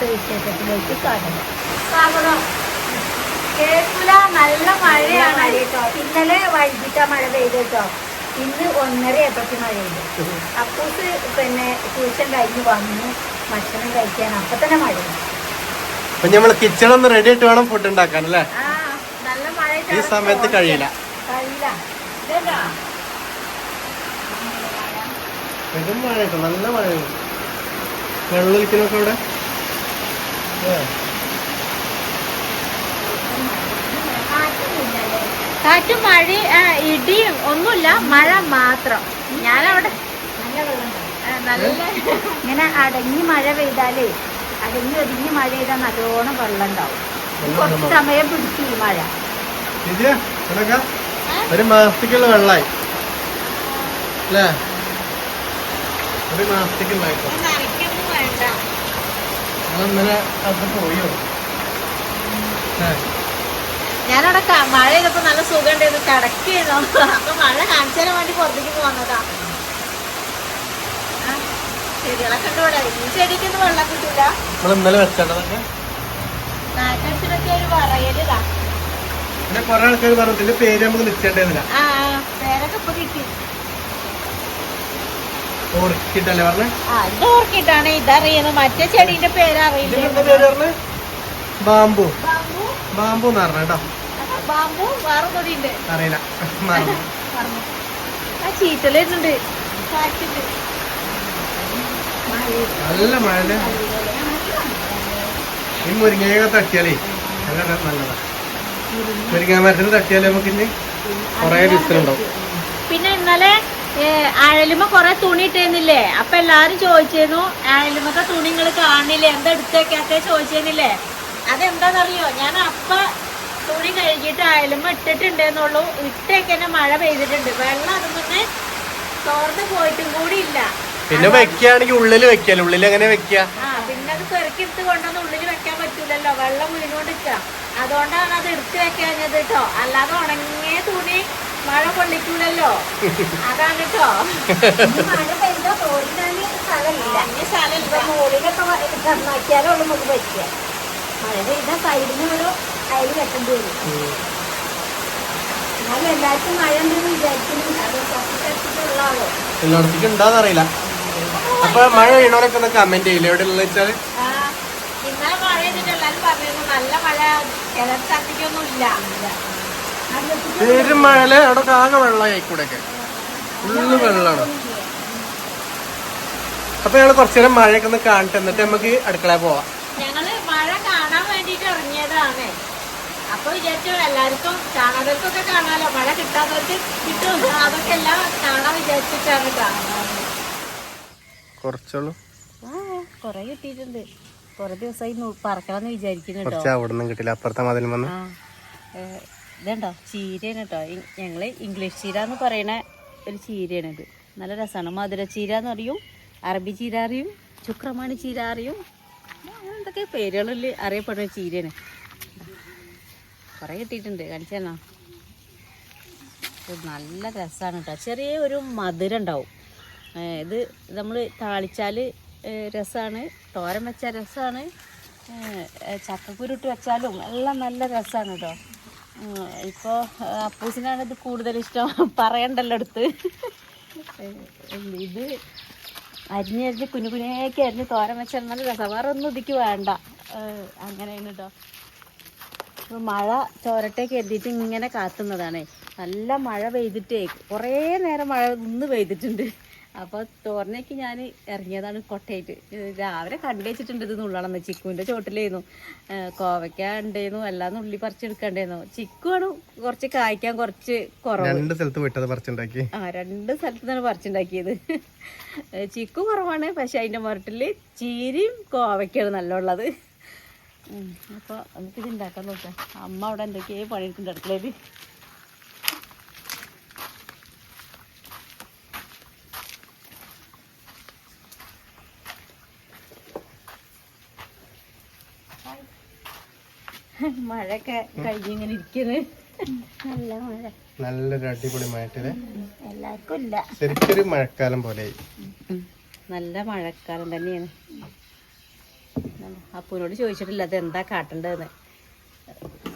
ഇന്നത്തെ വിശേഷത്തിലേക്ക് സ്വാഗതം. സ്വാഗതം. കേൾക്കൂല നല്ല മഴയാണ്. കേട്ടോ ഇന്നലെ വൈകിട്ട മഴ പെയ്ത് കേട്ടോ ഇന്ന് ഒന്നര ഏപ്പത്തി മഴ പെയ്തു. അപ്പൂസ് പിന്നെ ട്യൂഷൻ കഴിഞ്ഞ് വന്നു. ഭക്ഷണം കഴിക്കാൻ. അപ്പൊ തന്നെ മഴ അപ്പൊ നമ്മൾ കിച്ചൺ ഒന്ന് റെഡി ആയിട്ട് വേണം ഫുഡ് ഉണ്ടാക്കാൻ അല്ലേ? നല്ല മഴ ഈ സമയത്ത് കഴിയില്ല. കഴിയില്ല. ഇതെന്താ? പെരും മഴ കേട്ടോ നല്ല മഴയാണ് വെള്ളം ഒഴിക്കുന്നൊക്കെ ഇവിടെ? കാറ്റും മഴ ഇടിയും ഒന്നുമില്ല. മഴ മാത്രം. ഞാനവിടെ നല്ല വെള്ളം നല്ല ഇങ്ങനെ അടങ്ങി മഴ പെയ്താലേ അടങ്ങി ഒതുങ്ങി മഴ പെയ്താൽ നല്ലോണം വെള്ളം ഉണ്ടാവും. കുറച്ച്. സമയം പിടിച്ചു ഈ മഴ. ഒരു മാസത്തേക്കുള്ള വെള്ളമായി അല്ലേ? ഒരു മാസത്തേക്കുള്ള ഇന്നലെ അത് പോയോ ഞാനവിടെ മഴ ചെയ്തപ്പോ നല്ല സുഖം ഉണ്ടായിരുന്നു കിടക്കുന്നു അപ്പൊ മഴ കാണിച്ചാലും വേണ്ടി പുറത്തേക്ക് പോന്നതാ ചെടികളൊക്കെ ഉണ്ട് ഇവിടെ. ഈ ചെടിക്കൊന്നും വെള്ളം കിട്ടില്ല നമ്മൾ ഇന്നലെ വെച്ചതൊക്കെ നാട്ടടുത്തിനൊക്കെ ഒരു പറയലിതാ പിന്നെ കൊറേ ആൾക്കാർ പറഞ്ഞു ഇതിന്റെ പേര് നമുക്ക് നിശ്ചയിട്ടേന്നില്ല ആ പേരൊക്കെ ഇപ്പൊ കിട്ടി. പറഞ്ഞേ? ഇതറിയുന്നത് മറ്റേ ചെടീന്റെ ബാമ്പു. ബാമ്പു? എന്ന് പറഞ്ഞ കേട്ടോ. വേറെ അറിയില്ല. ആ ചീറ്റലുണ്ട് നല്ല മഴ ഈ മുരിങ്ങയൊക്കെ തട്ടിയാലേ നല്ല നല്ലതാ. മുരിങ്ങ മരത്തിന് തട്ടിയാലേ നമുക്ക് ഇനി കൊറേ പിന്നെ ഇന്നലെ അഴലുമ കൊറേ തുണി ഇട്ടേന്നില്ലേ അപ്പൊ എല്ലാരും ചോദിച്ചിരുന്നു അഴലുമത്തെ തുണി നിങ്ങൾ കാണില്ലേ? എന്താ എടുത്തേക്കാത്ത ചോദിച്ചേന്നില്ലേ അതെന്താന്നറിയോ? ഞാൻ അപ്പ തുണി കഴുകിയിട്ട് അയലുമ ഇട്ടിട്ടുണ്ടെന്നുള്ളൂ. ഇട്ടേക്കന്നെ മഴ പെയ്തിട്ടുണ്ട്. വെള്ളം അതും തന്നെ തോർന്നു പോയിട്ടും കൂടി ഇല്ല. പിന്നെ വെക്കുകയാണെങ്കിൽ ഉള്ളിൽ വെക്കാൻ ഉള്ളിൽ എങ്ങനെ വെക്ക? ആ പിന്നെ അത് പെറുക്കിയെടുത്ത് കൊണ്ടുവന്ന് ഉള്ളിൽ വെക്കാൻ പറ്റൂലല്ലോ. വെള്ളം മുഴുകൊണ്ടിരിക്ക. അതുകൊണ്ടാണ് അത് എടുത്ത് വെക്കാഞ്ഞത് കേട്ടോ അല്ലാതെ ഉണങ്ങിയ തുണി മഴ കൊള്ളിക്കൂലല്ലോ. അതാണ് കേട്ടോ മഴ പെയ്തോ തോടിനാണ് സ്ഥലമില്ല സ്ഥലമില്ല മുകളിലൊക്കെ നന്നാക്കിയാലേ ഉള്ളു നമുക്ക് പറ്റുക മഴ പെയ്ത സൈഡിന് ഒരു അയൽ കെട്ടേണ്ടി വരും എന്നാലും എല്ലാവർക്കും മഴ ഉണ്ടെന്ന് വിചാരിക്കുന്നു അത് കുറച്ചിട്ടുള്ള ആളോ എല്ലായിടത്തേക്ക് ഉണ്ടാന്ന് അറിയില്ല. അപ്പൊ മഴ വീണവരൊക്കെ ഒന്ന് കമന്റ് ചെയ്യില്ല? എവിടെ ഉള്ള വെച്ചാൽ ഇന്നലെ മഴ ചെയ്തിട്ട് എല്ലാരും പറഞ്ഞിരുന്നു. നല്ല മഴ. ചില സ്ഥലത്തേക്കൊന്നും ഇല്ല. പേരും മഴയിൽ അവിടെ ആകെ വെള്ളമായി കൂടെയൊക്കെ ഫുള്ള് വെള്ളമാണ് അപ്പൊ ഞങ്ങൾ കുറച്ചു നേരം മഴയൊക്കെ ഒന്ന് കാണിട്ട് എന്നിട്ട് നമുക്ക് അടുക്കളയിൽ പോവാം. ഞങ്ങൾ മഴ കാണാൻ വേണ്ടിട്ട് ഇറങ്ങിയതാണ്. അപ്പൊ വിചാരിച്ചു എല്ലാവർക്കും കാണാലോ. മഴ കിട്ടാത്തവർക്ക് കിട്ടും. അതൊക്കെ എല്ലാം കാണാൻ വിചാരിച്ചിട്ടാണ് കാണുന്നത്. കുറച്ചുള്ളൂ കൊറേ കിട്ടിയിട്ടുണ്ട്. കൊറേ ദിവസമായി പറക്കണമെന്ന് വിചാരിക്കുന്നു കുറച്ച് അവിടെ നിന്നും കിട്ടില്ല അപ്പുറത്തെ മതിലും വന്ന്. ഇതുണ്ടോ? ചീരയാണ് കേട്ടോ ഞങ്ങൾ ഇംഗ്ലീഷ് ചീര എന്ന് പറയണ ഒരു ഇത്. നല്ല രസമാണ് മധുര ചീര എന്ന് പറയും അറബി ചീര അറിയും ചുക്രമാണി ചീര അറിയും. എന്തൊക്കെ പേരുകളിൽ അറിയപ്പെടുന്ന ചീരയാണ്. കുറേ കിട്ടിയിട്ടുണ്ട്. കാണിച്ചോ നല്ല രസമാണ് കേട്ടോ ചെറിയ ഒരു മധുരം ഉണ്ടാവും. ഇത് നമ്മൾ താളിച്ചാൽ രസമാണ് തോരൻ വെച്ചാൽ രസമാണ് ചക്കക്കുരുട്ട് വെച്ചാലും എല്ലാം നല്ല രസമാണ് കേട്ടോ ഇപ്പോൾ അപ്പൂസിനാണ് ഇത് കൂടുതൽ ഇഷ്ടം പറയണ്ടല്ലോ അടുത്ത്. ഇത് അരിഞ്ഞ് അരിഞ്ഞ് കുഞ്ഞു കുഞ്ഞേക്ക് അരിഞ്ഞ് തോരൻ വെച്ചാൽ നല്ല രസം. വേറെ ഒന്നും ഇതിക്ക് വേണ്ട. അങ്ങനെയാണ് കേട്ടോ ഇപ്പോൾ മഴ ചോരട്ടേക്ക് എഴുതിയിട്ട് ഇങ്ങനെ കാത്തുന്നതാണേ. നല്ല മഴ പെയ്തിട്ടേ. കുറേ നേരം മഴ ഒന്ന് പെയ്തിട്ടുണ്ട്. അപ്പോൾ തോരനേക്ക് ഞാൻ ഇറങ്ങിയതാണ് കൊട്ടയിട്ട് രാവിലെ കണ്ടുവച്ചിട്ടുണ്ട് ഇത് നുള്ളണം ചിക്കുവിന്റെ ചോട്ടിലായിരുന്നു. കോവയ്ക്ക ഉണ്ടായിരുന്നു എല്ലാം ഉള്ളി പറിച്ചെടുക്കണ്ടായിരുന്നു ചിക്കുവാണ് കുറച്ച് കായ്ക്കാൻ കുറച്ച് കുറവ്. രണ്ട് സ്ഥലത്ത് പോയിട്ടത് പറിച്ചുണ്ടാക്കി. ആ രണ്ട് സ്ഥലത്ത് നിന്നാണ് പറിച്ചുണ്ടാക്കിയത് ചിക്കു കുറവാണ് പക്ഷെ അതിന്റെ മുരട്ടിൽ ചീരയും കോവയ്ക്കാണ് നല്ല ഉള്ളത് അപ്പോൾ നമുക്കിത് ഉണ്ടാക്കാൻ നോക്കാം. അമ്മ അവിടെ എന്തൊക്കെയോ പണിയെടുക്കുന്നുണ്ട് അടുക്കളയിൽ മഴയൊക്കെ കഴിഞ്ഞിങ്ങനെ ഇരിക്കുന്നു. നല്ല മഴ. നല്ലൊരു അടിപൊളി മഴയല്ലേ എല്ലാവർക്കും ഇല്ല. ശരിക്കൊരു മഴക്കാലം പോലെ നല്ല മഴക്കാലം തന്നെയാണ്. അപ്പൂനോട് ചോദിച്ചിട്ടില്ല അത് എന്താ കാട്ടേണ്ടതെന്ന്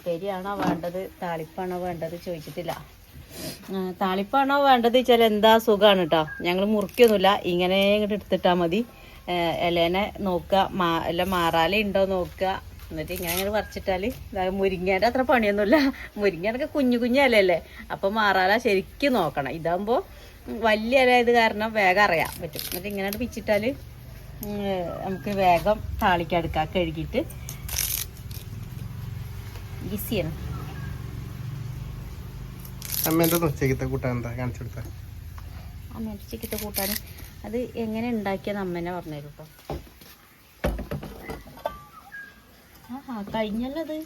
ശരിയാണോ വേണ്ടത് താളിപ്പാണോ വേണ്ടത് ചോദിച്ചിട്ടില്ല. താളിപ്പാണോ വേണ്ടത് വെച്ചാൽ എന്താ സുഖമാണ് കേട്ടോ ഞങ്ങൾ മുറിക്കൊന്നുമില്ല ഇങ്ങനെ ഇങ്ങോട്ട് എടുത്തിട്ടാൽ മതി. ഇലേനെ നോക്കുക. മാ എല്ലാം മാറാലേ ഉണ്ടോ നോക്കുക. എന്നിട്ട് ഇങ്ങനെ ഇങ്ങനെ പറിച്ചിട്ടാൽ മുരിങ്ങേന്റെ അത്ര പണിയൊന്നുമില്ല. മുരിങ്ങേനൊക്കെ കുഞ്ഞു കുഞ്ഞു ഇലയല്ലേ? അപ്പം മാറാല ശരിക്കും നോക്കണം. ഇതാകുമ്പോൾ വലിയ ഇലയത് കാരണം വേഗം അറിയാൻ പറ്റും. എന്നിട്ട് ഇങ്ങനെ പിച്ചിട്ടാൽ നമുക്ക് വേഗം താളിക്കെടുക്കാം കഴുകിയിട്ട് ഈസിയാണ് അമ്മേന്റെ ഉച്ചക്കത്തെ കൂട്ടാൻ എന്താ? കാണിച്ചു കൊടുത്ത? അമ്മേന്റെ കൂട്ടാൻ അത് എങ്ങനെ ഉണ്ടാക്കിയെന്ന് അമ്മേനെ പറഞ്ഞു തരും കേട്ടോ ആ കഴിഞ്ഞല്ലോ അത്.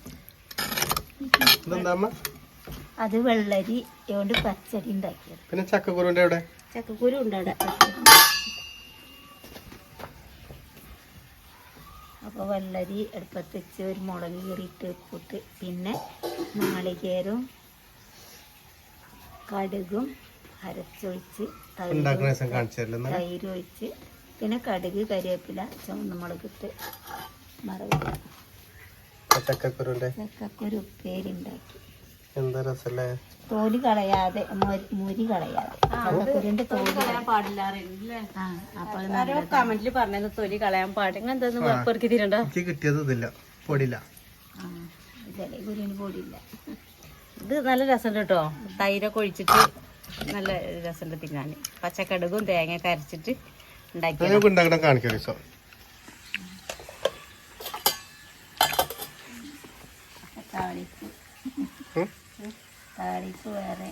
അത് വെള്ളരി കൊണ്ട് പച്ചടി ഉണ്ടാക്കിയത്. പിന്നെ ചക്കക്കുരു എവിടെ? ചക്കക്കുരു ഉണ്ട് അവിടെ. അപ്പോൾ വെള്ളരി അടുപ്പത്ത് വെച്ച് ഒരു മുളക് കീറിയിട്ട് ഉപ്പിട്ട് പിന്നെ നാളികേരവും കടുകും അരച്ചൊഴിച്ച് തൈര് ഒഴിച്ച് പിന്നെ കടുക് കരിവേപ്പില ചുവന്ന മുളകിട്ട് മറവില്ല ചക്കക്കുരു എന്താ രസല്ലേ? തോൽ കളയാതെ മുരി കളയാതെ. തോൽ പാടില്ല കമന്റിൽ പറഞ്ഞത് തൊലി കളയാൻ പാടില്ല. എന്താന്ന് പെറുക്കി തിരണ്ട എനിക്ക് കിട്ടിയത് ഇതില്ല. പൊടിയില്ല. കുരുവിന് ഇത് നല്ല രസമുണ്ട് കേട്ടോ. തൈരൊക്കെ ഒഴിച്ചിട്ട് നല്ല രസമുണ്ട് തിന്നാൻ. പച്ചക്കടുകും തേങ്ങയൊക്കെ അരച്ചിട്ട് ഉണ്ടാക്കി കാണിക്കാം ഒരു ദിവസം താളിപ്പ്? താളിപ്പ് വേറെ.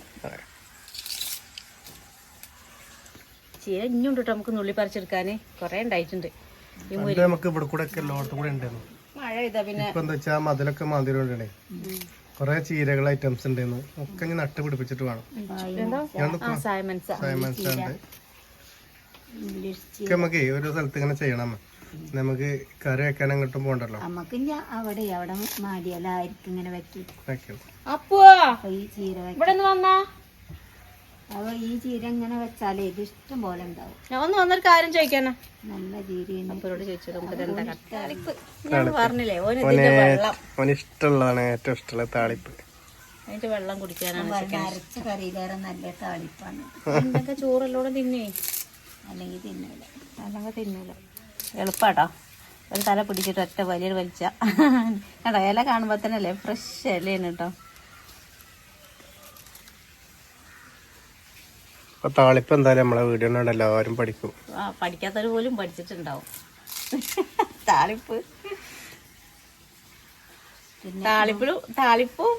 ചീര ഇഞ്ഞുണ്ട് കേട്ടോ നമുക്ക് നുള്ളി പറിച്ചെടുക്കാൻ കുറേ ഉണ്ടായിട്ടുണ്ട് നമുക്ക് ഇവിടെ കൂടെ ഒക്കെ എല്ലായിടത്തും കൂടെ ഉണ്ടായിരുന്നു മഴ ചെയ്താ പിന്നെ ഇപ്പൊ എന്താ വെച്ചാ മതിലൊക്കെ മാതിരി കൊണ്ടേ കൊറേ ചീരകൾ ഐറ്റംസ് ഉണ്ടായിരുന്നു ഒക്കെ ഇനി നട്ട് പിടിപ്പിച്ചിട്ട് വേണം. നമുക്ക് ഒരു സ്ഥലത്ത് ഇങ്ങനെ ചെയ്യണം. നമുക്ക് കറി വെക്കാൻ അങ്ങോട്ടും പോണ്ടല്ലോ നമുക്ക് അവിടെ അവിടെ മാടിയലായിരിക്കും ഇങ്ങനെ വെക്കി. അപ്പോ ഈ ചീര ഇവിടെ വന്നാ? അപ്പൊ ഈ ചീര ഇങ്ങനെ വെച്ചാലേ ഇത് ഇഷ്ടം പോലെ ഉണ്ടാവും. ഞാൻ ഒന്ന് വന്നൊരു കാര്യം ചോദിക്കാനാ. നല്ല ഞാൻ പറഞ്ഞില്ലേ ഓന് ഇഷ്ടമുള്ളതാണ് ഏറ്റവും ഇഷ്ടമുള്ള താളിപ്പ്. അതിന്റെ വെള്ളം കുടിക്കാനാണ് അരച്ച കറിയിലേറെ നല്ല താളിപ്പാണ്. എന്തൊക്കെ ചോറെല്ലോടെ തിന്നേ? അല്ലെങ്കിൽ തിന്നില്ല അല്ലെങ്കിൽ തിന്നൂല. എളുപ്പാട്ടോ. ഒരു തല പിടിച്ചിട്ട് ഒറ്റ വലിയ വലിച്ച. കേട്ടോ ഇല കാണുമ്പോൾ തന്നെ അല്ലേ ഫ്രഷ് ഇലയാണ് കേട്ടോ. താളിപ്പ് എന്തായാലും നമ്മളെ വീഡിയോ എല്ലാവരും പഠിക്കും. ആ പഠിക്കാത്തവർ പോലും പഠിച്ചിട്ടുണ്ടാവും. താളിപ്പ്. താളിപ്പ് താളിപ്പും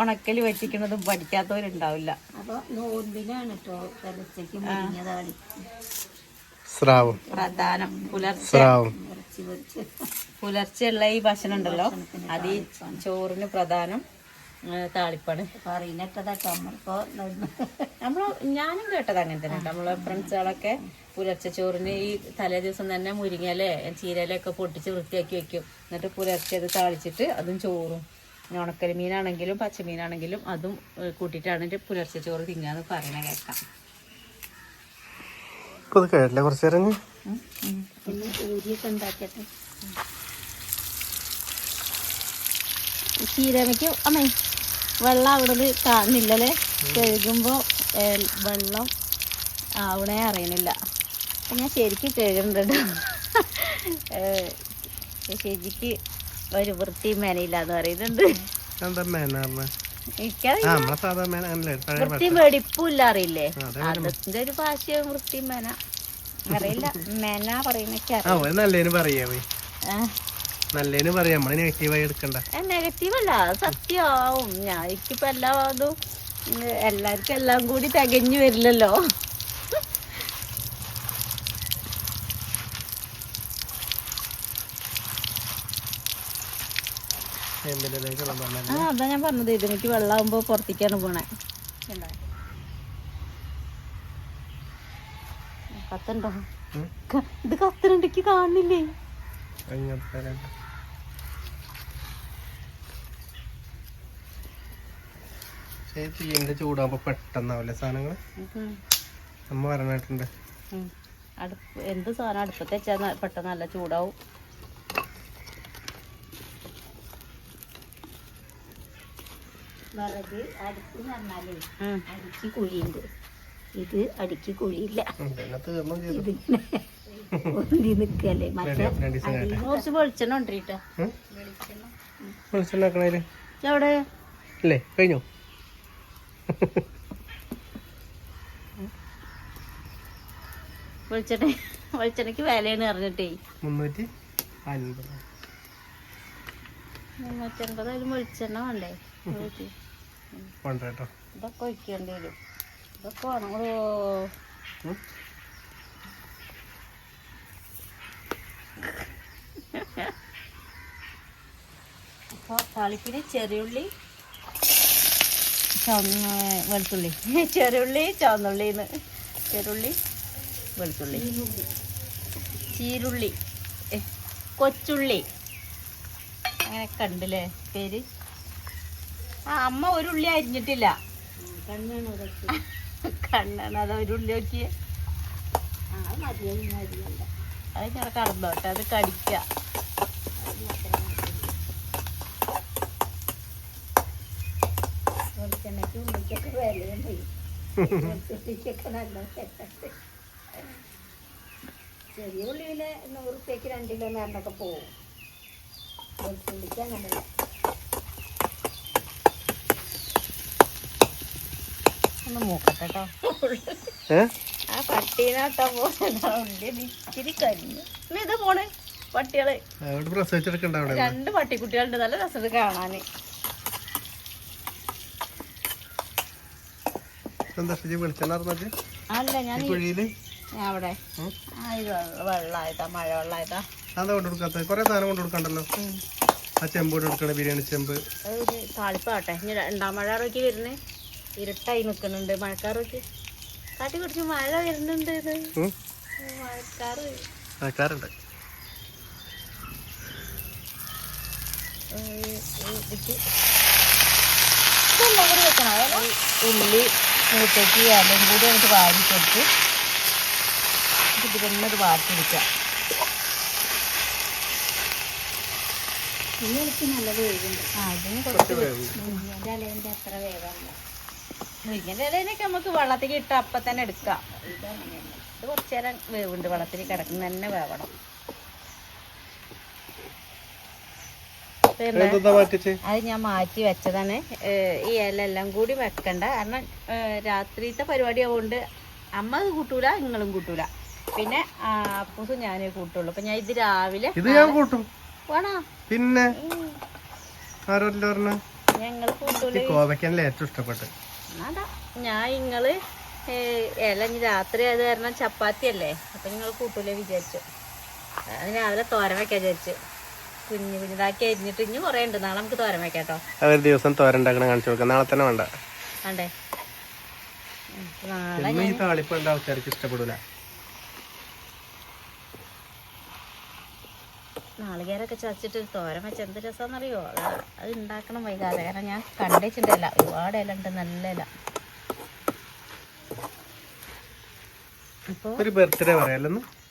ഉണക്കൽ വറ്റിക്കുന്നതും പഠിക്കാത്തവരുണ്ടാവില്ല. അപ്പൊ നോമ്പിനാണ് കേട്ടോ താളിപ്പ് സ്രാവും. പ്രധാനം. പുലർച്ചെ. സ്രാവും. പുലർച്ചെയുള്ള ഈ ഭക്ഷണം ഉണ്ടല്ലോ അത് ഈ ചോറിന് പ്രധാനം. താളിപ്പാണ്. പറയുന്നിട്ടതാട്ടോ നമ്മളിപ്പോ നമ്മൾ ഞാനും കേട്ടത് അങ്ങനെ തന്നെ നമ്മളെ ഫ്രണ്ട്സുകളൊക്കെ പുലർച്ചെ ചോറിന് ഈ തലേ ദിവസം തന്നെ മുരിങ്ങയിലെ ചീരയിലൊക്കെ പൊട്ടിച്ച് വൃത്തിയാക്കി വെക്കും. എന്നിട്ട് പുലർച്ചെ അത് താളിച്ചിട്ട് അതും ചോറും. ഉണക്കൽ മീനാണെങ്കിലും പച്ചമീനാണെങ്കിലും അതും കൂട്ടിയിട്ടാണ് പുലർച്ചെ ചോറ് തിന്നാന്ന് പറയണ കേൾക്കാം. ഇപ്പൊ ഇത് കേട്ടില്ല. കുറച്ച് നേരം പൂരിയൊക്കെ ഉണ്ടാക്കിയിട്ട് ചീരമയ്ക്ക് അമ്മേ വെള്ളം അവിടെ കാണുന്നില്ലല്ലേ? കഴുകുമ്പോൾ വെള്ളം ആവണേ അറിയണില്ല. ഞാൻ ശരിക്കും കഴുകുന്നുണ്ട് ശരിക്ക് ഒരു വൃത്തി മേനയില്ലാന്ന് പറയുന്നുണ്ട്. എന്താ വൃത്തിയും വെടിപ്പും അറിയില്ലേ അതിന്റെ ഒരു ഭാഷ വൃത്തിയും മേന. അറിയില്ല. മെന പറയുന്ന പറയാവേ നല്ലതിന് പറയാം നമ്മൾ നെഗറ്റീവായി എടുക്കണ്ട. നെഗറ്റീവ് അല്ല. സത്യമാവും. ഞാൻ എനിക്കിപ്പോ എല്ലാ എല്ലാവർക്കും എല്ലാം കൂടി തികഞ്ഞു വരില്ലല്ലോ. ആ അതാ ഞാൻ പറഞ്ഞത്. ഇത് വെള്ളം വെള്ളമാകുമ്പോ പുറത്തേക്കാണ് പോണേ? കത്തുണ്ടോ. ഇത് കത്തനണ്ടിക്ക് കാണുന്നില്ലേ? തീന്റെ ചൂടാകുമ്പോ പെട്ടെന്നാവില്ലേ സാധനങ്ങൾ. നമ്മ പറഞ്ഞിട്ടുണ്ട്. അടുപ്പ് എന്ത് സാധനം അടുപ്പത്ത് വെച്ചാൽ പെട്ടെന്ന് നല്ല ചൂടാവും. വിറക് അടുപ്പ് പറഞ്ഞാലേ. അടിക്ക് കുഴിയുണ്ട്. ഇത് അടിക്ക് കുഴിയില്ല. ഇതിങ്ങനെ ഒന്നി നിൽക്കല്ലേ മറ്റേ കുറച്ച് വെളിച്ചെണ്ണ കൊണ്ടിരിട്ടോ ഉം? വെളിച്ചെണ്ണാക്കണേൽ എവിടെ? അല്ലേ കഴിഞ്ഞോ? വെളിച്ചെണ്ണ വെളിച്ചെണ്ണയ്ക്ക് വിലയാണ് അറിഞ്ഞിട്ടേ മുന്നൂറ്റി അൻപത്. മുന്നൂറ്റൻപതായാലും വെളിച്ചെണ്ണ വേണ്ടേ? കേട്ടോ ഇതൊക്കെ ഒഴിക്കേണ്ടി വരും. ഇതൊക്കെ വേണം. ഓ ഉം? അപ്പോൾ താളിപ്പിന് ചെറിയുള്ളി ചുവന്ന വെളുത്തുള്ളി. ചെറിയുള്ളി ചുവന്നുള്ളിന്ന്. ചെറുള്ളി വെളുത്തുള്ളി. ചീരുള്ളി. കൊച്ചുള്ളി. അങ്ങനെ കണ്ടില്ലേ പേര്? ആ അമ്മ ഒരു ഉള്ളി അരിഞ്ഞിട്ടില്ല. കണ്ണാണ് അത് ഒരു ഉള്ളി നോക്കിയേ. അത് ഞാൻ കടന്നോട്ടെ അത് കടിക്ക. വെളിച്ചെണ്ണയ്ക്ക് ഉള്ളിക്കൊക്കെ വിലയുണ്ട് വെളിച്ചെണ്ണയ്ക്കൊക്കെ നല്ല സെറ്റുണ്ട് ചെറിയ ഉള്ളി നൂറുപ്യക്ക് നൂറ് റുപ്യക്ക് രണ്ട് കിലോ നേരനൊക്കെ വെളുത്തുള്ളിക്ക് അങ്ങനെ ഒന്ന് മൂക്കട്ടെ കേട്ടോ ആ പട്ടീനാട്ടാ കരിഞ്ഞു. ഇത് പോണ്? പട്ടികൾ. രണ്ട് പട്ടിക്കുട്ടികളുണ്ട്. നല്ല രസമുണ്ട് കാണാന്. അല്ല ഞാൻ ഈ- കുഴിയിൽ ഞാൻ അവിടെ. ഉം? ആ ഇത് വെള്ളമായിട്ടാ മഴ വെള്ളമായിട്ടാ അതാ കൊണ്ട് കൊടുക്കാത്ത കുറെ സാധനം കൊണ്ട് കൊടുക്കണ്ടല്ലോ? ആ ചെമ്പ് കൊണ്ട് കൊടുക്കണ ബിരിയാണി ചെമ്പ്. താളിപ്പാട്ടെ രണ്ടാം മഴ ഇറക്കി വരുന്നേ. ഇരുട്ടായി നിൽക്കുന്നുണ്ട്. മഴക്കാറൊക്കെ കാട്ടി കുറച്ച് മഴ വരുന്നുണ്ട് ഇത്. മഴക്കാറുണ്ട്. മഴക്കാറ്? ഉള്ളി മൂത്തേക്ക് എല്ലാം കൂടി അങ്ങോട്ട് വാരി കൊടുത്ത് ഇത് തന്നെ ഒരു ഇനി എനിക്ക് നല്ല വേവുണ്ട്. ആ ഇതിന് കുറച്ച് മുരിങ്ങന്റെ ഇലേന്റെ അത്ര വേവാണ്. മുരിങ്ങന്റെ ഇലയിലൊക്കെ നമുക്ക് വെള്ളത്തിൽ ഇട്ട് അപ്പം തന്നെ എടുക്കാം. ഇത് കുറച്ച് നേരം വേവുണ്ട് വെള്ളത്തിൽ കിടക്കുന്ന തന്നെ വേവണം. അത് ഞാൻ മാറ്റി വെച്ചതാണ്. ഈ ഇല എല്ലാം കൂടി വെക്കണ്ട. കാരണം രാത്രിത്തെ പരിപാടി ആവുകൊണ്ട് അമ്മ കൂട്ടൂല നിങ്ങളും കൂട്ടൂല. പിന്നെ അപ്പൂസും ഞാനേ കൂട്ടുള്ളൂ. അപ്പൊ ഞാൻ ഇത് രാവിലെ ഇത് ഞാൻ കൂട്ടും. പിന്നെ? ഞങ്ങൾ കൂട്ടൂല? കോവയ്ക്കല്ലേ ഏറ്റവും ഇഷ്ടപ്പെട്ട് അതാ ഞാൻ ഏഹ് ഇല ഇനി രാത്രി അത് കാരണം ചപ്പാത്തി അല്ലേ? അപ്പൊ നിങ്ങൾ കൂട്ടൂലേ വിചാരിച്ചു. അത് രാവിലെ തോരൻ വെക്കാൻ വിചാരിച്ചു. കുഞ്ഞു കുഞ്ഞിതാക്കി അരിഞ്ഞിട്ട് ഇനി കുറേ ഉണ്ട്. നാളെ നമുക്ക് തോരൻ വെക്കാം കേട്ടോ. അവർ ദിവസം തോരണ്ടാക്കണ കാണിച്ചു കൊടുക്കാം. നാളെ തന്നെ വേണ്ട. വേണ്ടേ? നാളെ എന്നും താളിപ്പ് ഉണ്ട് ആൾക്കാർക്ക് ഇഷ്ടപ്പെടൂല. നാളികേരൊക്കെ ചതച്ചിട്ട് തോരൻ വെച്ച എന്ത് രസമാണെന്നറിയോ അത് അത് ഉണ്ടാക്കണം വൈകാതെ. കാരണം ഞാൻ കണ്ടിച്ചിട്ടില്ല ഒരുപാട് ഇല ഉണ്ട് നല്ല ഇല. ഒരു ബർത്ത്ഡേ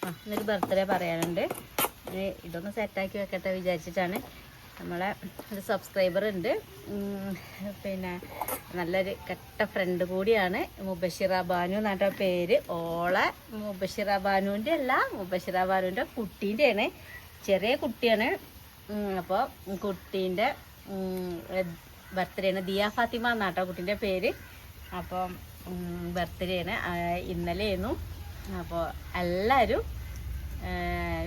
ആ ഇന്നൊരു ബർത്ത്ഡേ പറയാനുണ്ട്. ഇതൊന്ന് സെറ്റാക്കി വെക്കട്ടെ വിചാരിച്ചിട്ടാണ്. നമ്മളെ ഒരു സബ്സ്ക്രൈബർ ഉണ്ട്. പിന്നെ നല്ലൊരു കെട്ട ഫ്രണ്ട് കൂടിയാണ് മുബഷിറ ബാനു എന്നാട്ട പേര്. ഓളെ മുബഷിറ ബാനുവിന്റെ അല്ല മുബഷിറ ബാനുവിന്റെ കുട്ടീന്റെയാണ് ചെറിയ കുട്ടിയാണ്. അപ്പോൾ കുട്ടീന്റെ ബർത്ത്ഡേ ദിയ ഫാത്തിമ എന്നാട്ടോ കുട്ടീന്റെ പേര്. അപ്പം ബർത്ത്ഡേ ആണ്. ഇന്നലെയായിരുന്നു. അപ്പോൾ എല്ലാവരും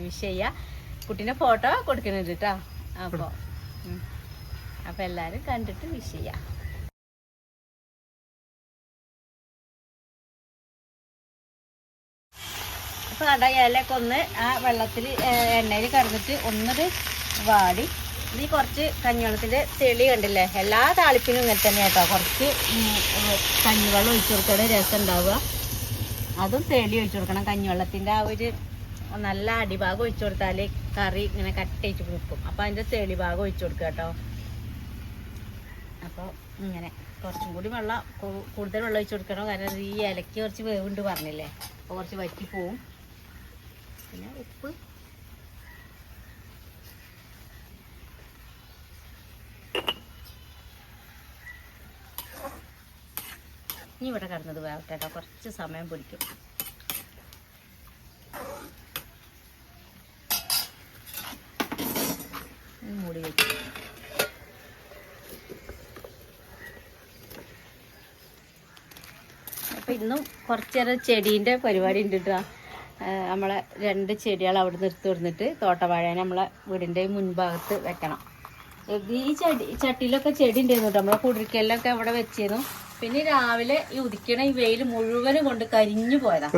വിഷ് ചെയ്യുക കുട്ടീന്റെ ഫോട്ടോ കൊടുക്കുന്നുണ്ട് കേട്ടോ അപ്പോൾ അപ്പോൾ എല്ലാവരും കണ്ടിട്ട് വിഷ് ചെയ്യുക അപ്പോൾ കണ്ട ഇലയൊക്കെ ഒന്ന് ആ വെള്ളത്തിൽ എണ്ണയിൽ കറന്നിട്ട് ഒന്നൊരു വാടി. ഇത് കുറച്ച് കഞ്ഞിവെള്ളത്തിന്റെ തെളി കണ്ടില്ലേ? എല്ലാ താളിപ്പിനും ഇങ്ങനെ തന്നെ കേട്ടോ. കുറച്ച് കഞ്ഞിവെള്ളം ഒഴിച്ചു കൊടുക്കണം രസം ഉണ്ടാവുക. അതും തെളി ഒഴിച്ചു കൊടുക്കണം. കഞ്ഞിവെള്ളത്തിന്റെ ആ ഒരു നല്ല അടിഭാഗം ഒഴിച്ചു കൊടുത്താൽ കറി ഇങ്ങനെ കട്ടയിച്ച് നിൽക്കും അപ്പോൾ അതിന്റെ തെളി ഭാഗം ഒഴിച്ചു കൊടുക്കുക കേട്ടോ. അപ്പോൾ ഇങ്ങനെ കുറച്ചും കൂടി വെള്ളം കൂടുതൽ വെള്ളം ഒഴിച്ചു കൊടുക്കണം. കാരണം ഈ ഇലയ്ക്ക് കുറച്ച് വേവുണ്ട് പറഞ്ഞില്ലേ? അപ്പോൾ കുറച്ച് വറ്റി പോവും. പിന്നെ ഉപ്പ്. ഇനി ഇവിടെ കിടന്നത് വേവട്ടെ കുറച്ച് സമയം പിടിക്കും. മൂടി വയ്ക്കും അപ്പം ഇന്നും കുറച്ച് നേരം ചെടീന്റെ പരിപാടി ഉണ്ട് കേട്ടോ നമ്മളെ രണ്ട് ചെടികൾ അവിടെ നിർത്തി കൊടുത്തിട്ട് തോട്ടവാഴേനെ നമ്മളെ വീടിന്റെ മുൻഭാഗത്ത് വെക്കണം. ഈ ചെടി ചട്ടിയിലൊക്കെ ചെടി ഉണ്ടായിരുന്നു കേട്ടോ. നമ്മളെ കുടിരിക്കലിലൊക്കെ അവിടെ വെച്ചിരുന്നു. പിന്നെ രാവിലെ ഈ ഉദിക്കണ ഈ വെയിൽ മുഴുവനും കൊണ്ട് കരിഞ്ഞു പോയതാ.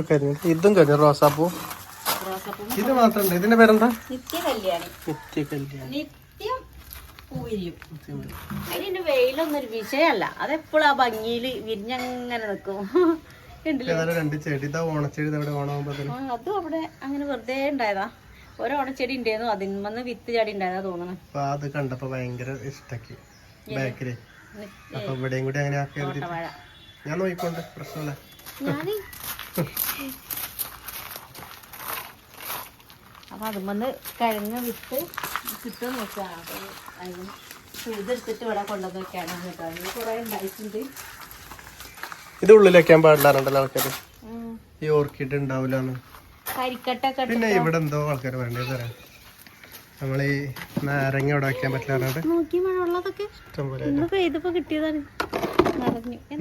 ഇതും കരിഞ്ഞു. റോസാപ്പൂ. റോസപ്പൂ ഇത് മാത്രണ്ട് ഇതിന്റെ പേരെന്താ? നിത്യ കല്യാണി. നിത്യ കല്യാണം. നിത്യം പൂവിരിയും. അതിന് വെയിലൊന്നും ഒരു വിഷയമല്ല. അതെപ്പോഴും ആ ഭംഗിയിൽ വിരിഞ്ഞങ്ങനെ നിൽക്കും ഏതായാലും രണ്ട് ചെടി. ഇതാ ഓണച്ചെടി ഇവിടെ ഓണാകുമ്പോ ആ, അതും അവിടെ അങ്ങനെ വെറുതെ ഉണ്ടായതാ. ഓരോ ഓണച്ചെടി ഉണ്ടായിരുന്നു അതിന്മന്ന് വിത്ത് ചാടി ഉണ്ടായതാ തോന്നുന്നു അപ്പൊ അത് കണ്ടപ്പോ ഭയങ്കര ഇഷ്ടാക്കി. ബാക്കിൽ. അപ്പൊ ഇവിടെയും കൂടി അങ്ങനെ ആക്കി ഞാൻ നോക്കിക്കൊണ്ട് പ്രശ്നമില്ല. അപ്പൊ അതുമ്മന്ന് കിഴങ്ങ് വിത്ത് കിട്ടുമെന്ന് വെച്ചാണ് അപ്പൊ അതിന് ചൂതെടുത്തിട്ട് ഇവിടെ കൊണ്ടുവന്ന് വെക്കാനാണ് കേട്ടോ. അതിന് കുറെ ഉണ്ടായിട്ടുണ്ട്. ഇത് ഉള്ളിൽ വെക്കാൻ പാടില്ലാറുണ്ടല്ലോ ആൾക്കാര്. ഈ ഓർക്കിഡ് ഉണ്ടാവില്ലാന്ന് പിന്നെ ഇവിടെ എന്തോ ആൾക്കാർ വേണ്ടത് തരാം നമ്മളീ നാരങ്ങ ഇവിടെ വെക്കാൻ പറ്റില്ലാറുണ്ട്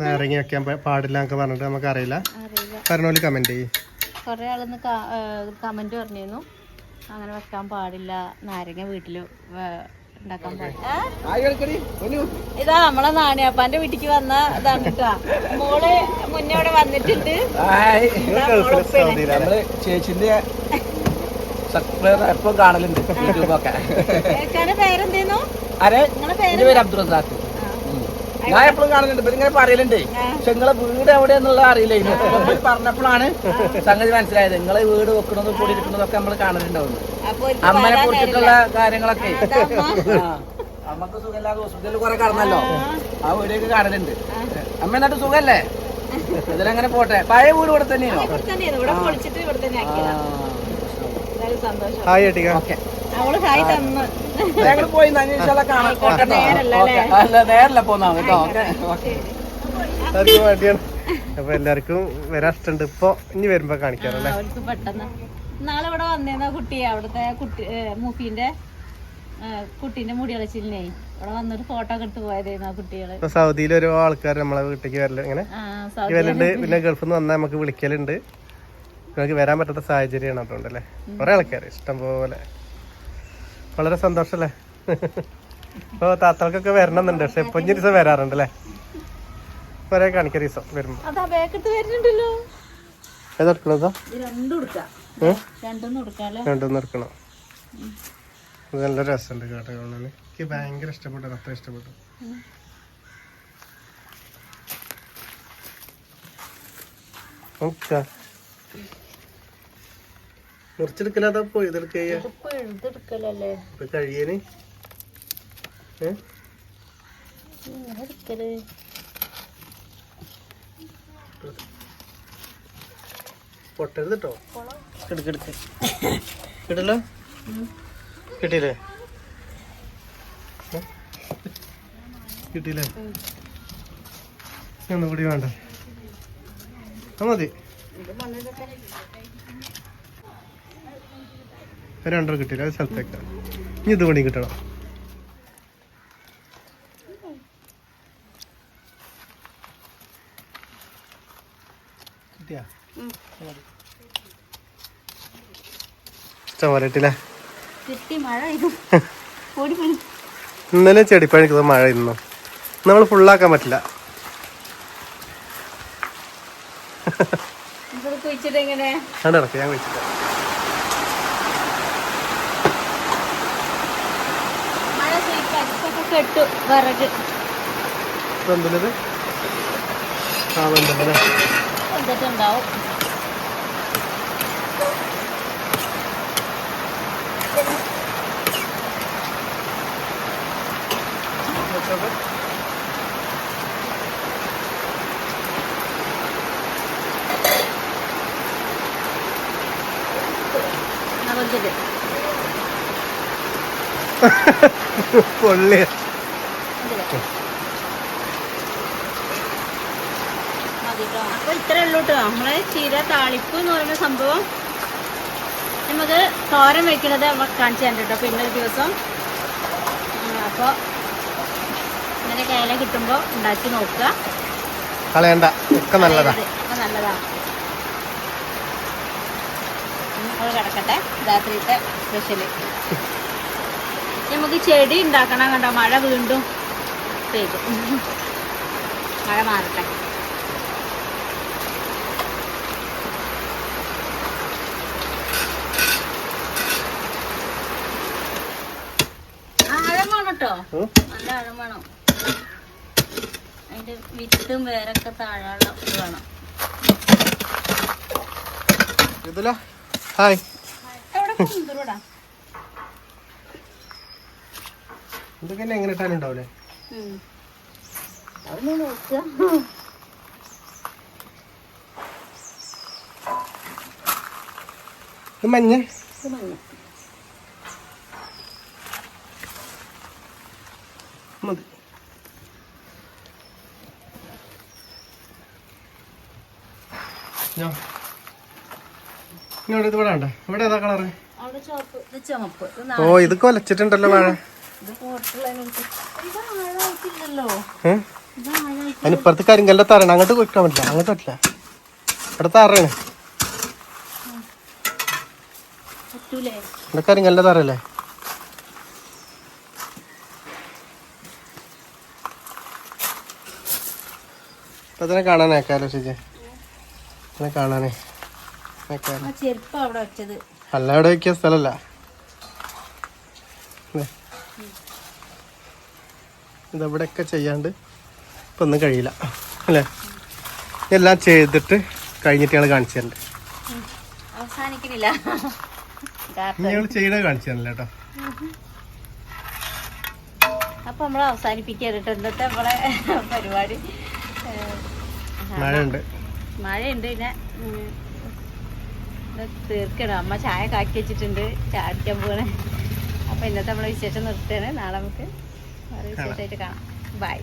നാരങ്ങ വെക്കാൻ പാടില്ല എന്നൊക്കെ പറഞ്ഞിട്ട് നമുക്ക് അറിയില്ല. പറഞ്ഞോൽ കമന്റ് ചെയ്യും. കുറെ ആളൊന്ന് കമന്റ് പറഞ്ഞിരുന്നു. അങ്ങനെ വെക്കാൻ പാടില്ല. നാരങ്ങ വീട്ടിൽ ഉണ്ടാക്കാൻ ഇതാ നമ്മളെ നാണിയപ്പാന്റെ വീട്ടിക്ക് വന്ന ഇതാണ് കേട്ടാ മോൾ മുന്നേ ഇവിടെ വന്നിട്ടുണ്ട്. നമ്മൾ ചേച്ചിന്റെ സബ്സ്ക്രൈബർ എപ്പോഴും കാണലുണ്ട്. യൂട്യൂബൊക്കെ പേരെന്തേന്നു? എന്റെ പേര് അബ്ദുൾ റസാഖ്. ഞാൻ എപ്പോഴും കാണുന്നുണ്ട് ഇപ്പൊ ഇങ്ങനെ പറയലുണ്ട്. പക്ഷെ നിങ്ങളെ വീട് എവിടെയെന്നുള്ളത് അറിയില്ല പറഞ്ഞപ്പോഴാണ് സംഗതി മനസ്സിലായത്. നിങ്ങളെ വീട് വെക്കണതും കൂടി ഇരിക്കുന്നതൊക്കെ നമ്മൾ കാണലുണ്ടാവുന്നു. അപ്പൊ ഒരു അമ്മനെ കുറിച്ചിട്ടുള്ള കാര്യങ്ങളൊക്കെ. അമ്മയ്ക്ക് സുഖമില്ലാതെ ഹോസ്പിറ്റലിൽ കുറെ കടന്നല്ലോ. ആ. വീടൊക്കെ കാണലുണ്ട് അമ്മ എന്നിട്ട് സുഖല്ലേ? ഇതിലങ്ങനെ പോട്ടെ. പഴയ വീട് ഇവിടെ തന്നെയാണോ? Hi okay. അവൾ ഹായ് തന്നു. ഞങ്ങൾ പോയി അല്ല നേരല്ല പോന്നാ കേട്ടോ. Okay okay. എല്ലാവർക്കും വേണ്ടിയാണ് അപ്പൊ എല്ലാവർക്കും വരാൻ ഇഷ്ടമുണ്ട്. ഇപ്പൊ ഇനി വരുമ്പോ കാണിക്കാറല്ലേ? നാളെ ഇവിടെ വന്നേന്ന കുട്ടി? അവിടുത്തെ കുട്ടി മൂപ്പീന്റെ കുട്ടീന്റെ മുടി അളച്ചില്ലേ ഇവിടെ വന്നൊരു ഫോട്ടോ ഒക്കെ എടുത്ത് പോയതായിരുന്നു ആ കുട്ടികൾ സൗദിയിൽ ഒരു ആൾക്കാർ നമ്മളെ വീട്ടിലേക്ക് വരൽ ഇങ്ങനെ? വരലുണ്ട് പിന്നെ ഗൾഫിൽ നിന്ന് വന്നാൽ നമുക്ക് വിളിക്കലുണ്ട്. നമുക്ക് വരാൻ പറ്റാത്ത സാഹചര്യമാണ് അതുകൊണ്ടല്ലേ കുറെ ആൾക്കാർ ഇഷ്ടം പോലെ. വളരെ സന്തോഷല്ലേ? ഇപ്പൊ താത്തകൾക്കൊക്കെ വരണമെന്നുണ്ട് പക്ഷെ ഇപ്പൊ ദിവസം വരാറുണ്ടല്ലേ കുറെ കാണിക്കാൻ ദിവസം വരുമ്പോ. അതാ വരുന്നുണ്ടല്ലോ. ഇത് രണ്ടും എടുക്കാം. രണ്ടും എടുക്കണം. നല്ല രസമുണ്ട് കേട്ടോ കാണാൻ. എനിക്ക് ഭയങ്കര ഇഷ്ടപ്പെട്ടു അത്ര ഇഷ്ടപ്പെട്ടു. മുറിച്ചെടുക്കലാതാ പോയി ഇതെടുക്കുക ഇതിപ്പോ എഴുതെടുക്കലല്ലേ ഇപ്പൊ കഴിയന്? ഏ? പൊട്ടരുത് കേട്ടോ എടുക്കെടുക്ക് കിട്ടില്ല? കിട്ടിയില്ലേ? കിട്ടിയില്ലേ? ഒന്നും കൂടി വേണ്ട. മതി. രണ്ടര കിട്ടിയില്ല അത് സ്ഥലത്തേക്കാണ് ഇനി ഇത് പണി കിട്ടണം. കിട്ടിയാ? ഇഷ്ടം പോലെ ഇന്നലെ ചെടിപ്പണിക്കുന്നത് മഴ ഇന്നും. നമ്മൾ ഫുള്ളാക്കാൻ പറ്റില്ല. ഇറക്കി ഞാൻ വെച്ചില്ല എന്തിനത് ആ ബന്ധല്ലേ എന്നിട്ടുണ്ടാവും പൊള്ളി. അപ്പൊ ഇത്രേ ഉള്ളൂ കേട്ടോ നമ്മളെ ചീര താളിപ്പ് എന്ന് പറയുന്ന സംഭവം. നമുക്ക് തോരൻ വെക്കുന്നത് നമ്മൾ കാണിച്ചു തരാം കേട്ടോ പിന്നെ ഒരു ദിവസം അപ്പോൾ ഇങ്ങനെ കയ്യിലെ കിട്ടുമ്പോൾ ഉണ്ടാക്കി നോക്കുക. കളയണ്ട. ഒക്കെ നല്ലതാ. അത് കിടക്കട്ടെ. രാത്രിത്തെ സ്പെഷ്യൽ നമുക്ക് ചെടി ഉണ്ടാക്കണം കണ്ടോ? മഴ വീണ്ടും പെയ്തു. മഴ മാറട്ടെ. ആഴം വേണം നല്ല ആഴം വേണം. അതിന്റെ വിത്തും വേരൊക്കെ താഴെയുള്ള ഇത് വേണം. ഇതില. ഹായ്. എവിടെ കൊണ്ടുവരൂടാ ഇതൊക്കെ തന്നെ എങ്ങനെ ഇട്ടാലും ഉണ്ടാവില്ലേ മഞ്ഞ? മതി. ഞാൻ ഇങ്ങോട്ട് ഇത് ഇവിടെ ഇവിടെ ഏതാ കളറ്? ഓ ഇത് കൊലച്ചിട്ടുണ്ടല്ലോ മഴ ഇത് ഇപ്പുറത്ത് കരിങ്കല്ല തരണം. അങ്ങോട്ട് കൊടുക്കാൻ പറ്റില്ല. അങ്ങോട്ട് പറ്റില്ല. ഇവിടെ തറയാണ് ഇവിടെ കരിങ്കല്ല തറയല്ലേ ഇപ്പൊ അതിനെ കാണാനേക്കാലോ ചേച്ചി അതിനെ കാണാനേ. അല്ല അവിടെ വെക്കിയ സ്ഥലല്ല. ഇതവിടെയൊക്കെ ചെയ്യാണ്ട് ഇപ്പം ഒന്നും കഴിയില്ല. അല്ലേ? എല്ലാം ചെയ്തിട്ട് കഴിഞ്ഞിട്ട് ഞങ്ങൾ കാണിച്ചു തരണ്ട് അവസാനിക്കുന്നില്ല ഞങ്ങൾ ചെയ്യണത് കാണിച്ചു തരണില്ല കേട്ടോ. അപ്പൊ നമ്മൾ അവസാനിപ്പിക്കാൻ കേട്ടോ ഇന്നത്തെ നമ്മളെ പരിപാടി? മഴയുണ്ട്. മഴയുണ്ട് പിന്നെ തീർക്കണം. അമ്മ ചായ കാക്കി വെച്ചിട്ടുണ്ട്. ചായക്കാൻ അടിക്കാൻ അപ്പൊ ഇന്നത്തെ നമ്മളെ വിശേഷം നിർത്തുകയാണ്. നാളെ നമുക്ക് വേറെ വിശേഷമായിട്ട് കാണാം. ബൈ